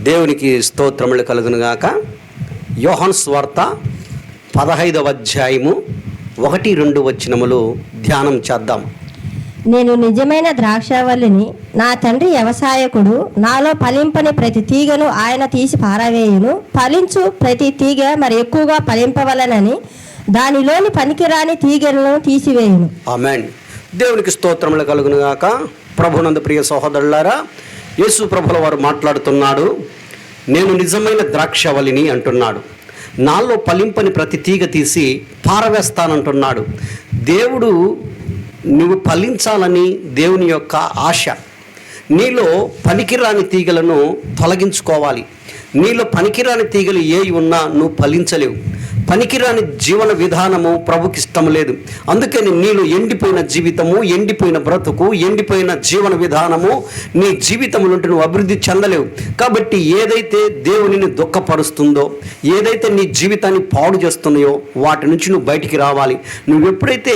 దేవునికి స్తోత్రములు కలుగునుగాక యోహన్ స్వార్త పదహైదవ అధ్యాయము ఒకటి రెండు వచనములు ధ్యానం చేద్దాం. నేను నిజమైన ద్రాక్షావల్లిని నా తండ్రి వ్యవసాయకుడు నాలో ఫలింపని ప్రతి తీగను ఆయన తీసి పారవేయును. ఫలించు ప్రతి తీగ మరి ఎక్కువగా ఫలింపవలనని దానిలోని పనికిరాని తీగలను తీసివేయును. ఆమెన్. దేవునికి స్తోత్రములు కలుగునుగాక ప్రభునందు ప్రియ సహోదరులారా యేసు ప్రభుల వారు మాట్లాడుతున్నాడు నేను నిజమైన ద్రాక్షవలిని అంటున్నాడు. నాలో పలింపని ప్రతి తీగ తీసి పారవేస్తానంటున్నాడు. దేవుడు నువ్వు ఫలించాలని దేవుని యొక్క ఆశ. నీలో పనికిరాని తీగలను తొలగించుకోవాలి. నీలో పనికిరాని తీగలు ఏవి ఉన్నా నువ్వు ఫలించలేవు. పనికిరాని జీవన విధానము ప్రభుకి ఇష్టం లేదు. అందుకని నీలో ఎండిపోయిన జీవితము ఎండిపోయిన బ్రతుకు ఎండిపోయిన జీవన విధానము నీ జీవితంలో ఉంటే నువ్వు అభివృద్ధి చెందలేవు. కాబట్టి ఏదైతే దేవునిని దుఃఖపరుస్తుందో ఏదైతే నీ జీవితాన్ని పాడు చేస్తున్నాయో వాటి నుంచి నువ్వు బయటికి రావాలి. నువ్వు ఎప్పుడైతే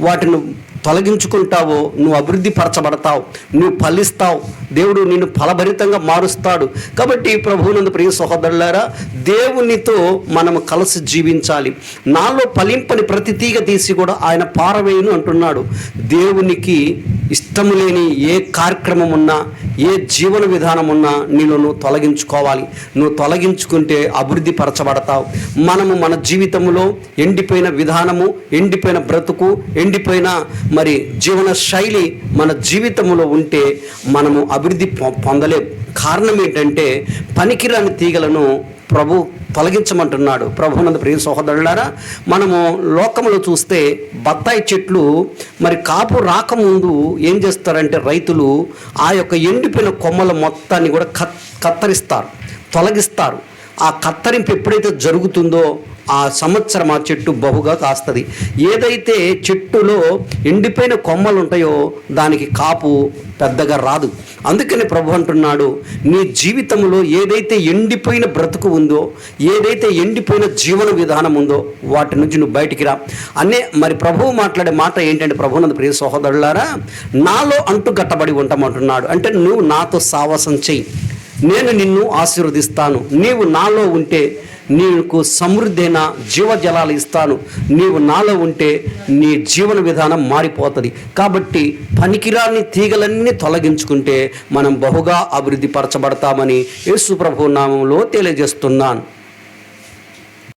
వాటిని తొలగించుకుంటావో నువ్వు అభివృద్ధి పరచబడతావు నువ్వు ఫలిస్తావు. దేవుడు నిన్ను ఫలభరితంగా మారుస్తాడు. కాబట్టి ప్రభువునందు ప్రియ సహోదరులారా దేవునితో మనము కలిసి జీవించాలి. నాలో ఫలింపని ప్రతి తీగ తీసి కూడా ఆయన పారవేయును అంటున్నాడు. దేవునికి ఇష్టము లేని ఏ కార్యక్రమం ఉన్నా ఏ జీవన విధానం ఉన్నా నీలో నువ్వు తొలగించుకోవాలి. నువ్వు తొలగించుకుంటే అభివృద్ధి పరచబడతావు. మనము మన జీవితంలో ఎండిపోయిన విధానము ఎండిపోయిన బ్రతుకు ఎండిపోయిన మరి జీవన శైలి మన జీవితంలో ఉంటే మనము అభివృద్ధి పొ- కారణం ఏంటంటే పనికిరాని తీగలను ప్రభు తొలగించమంటున్నాడు. ప్రభునంద ప్రియ సహోదరులారా మనము లోకంలో చూస్తే బత్తాయి చెట్లు మరి కాపు రాకముందు ఏం చేస్తారంటే రైతులు ఆ యొక్క ఎండిపోయిన కొమ్మల మొత్తాన్ని కూడా కత్ కత్తరిస్తారు తొలగిస్తారు. ఆ కత్తరింపు ఎప్పుడైతే జరుగుతుందో ఆ సంవత్సరం ఆ చెట్టు బహుగా కాస్తుంది. ఏదైతే చెట్టులో ఎండిపోయిన కొమ్మలు ఉంటాయో దానికి కాపు పెద్దగా రాదు. అందుకని ప్రభు అంటున్నాడు నీ జీవితంలో ఏదైతే ఎండిపోయిన బ్రతుకు ఉందో ఏదైతే ఎండిపోయిన జీవన విధానం ఉందో వాటి నుంచి నువ్వు బయటికి రా. అనే మరి ప్రభువు మాట్లాడే మాట ఏంటంటే ప్రభునంద ప్రియ సహోదరులారా నాలో అంటు గట్టబడి ఉంటామంటున్నాడు. అంటే నువ్వు నాతో సావాసం చెయ్యి. నేను నిన్ను ఆశీర్వదిస్తాను. నీవు నాలో ఉంటే నీకు సమృద్ధైన జీవజలాలు ఇస్తాను. నీవు నాలో ఉంటే నీ జీవన విధానం మారిపోతుంది. కాబట్టి పనికిరాని తీగలన్నీ తొలగించుకుంటే మనం బహుగా అభివృద్ధి పరచబడతామని యేసు ప్రభు నామంలో తెలియజేస్తున్నాను.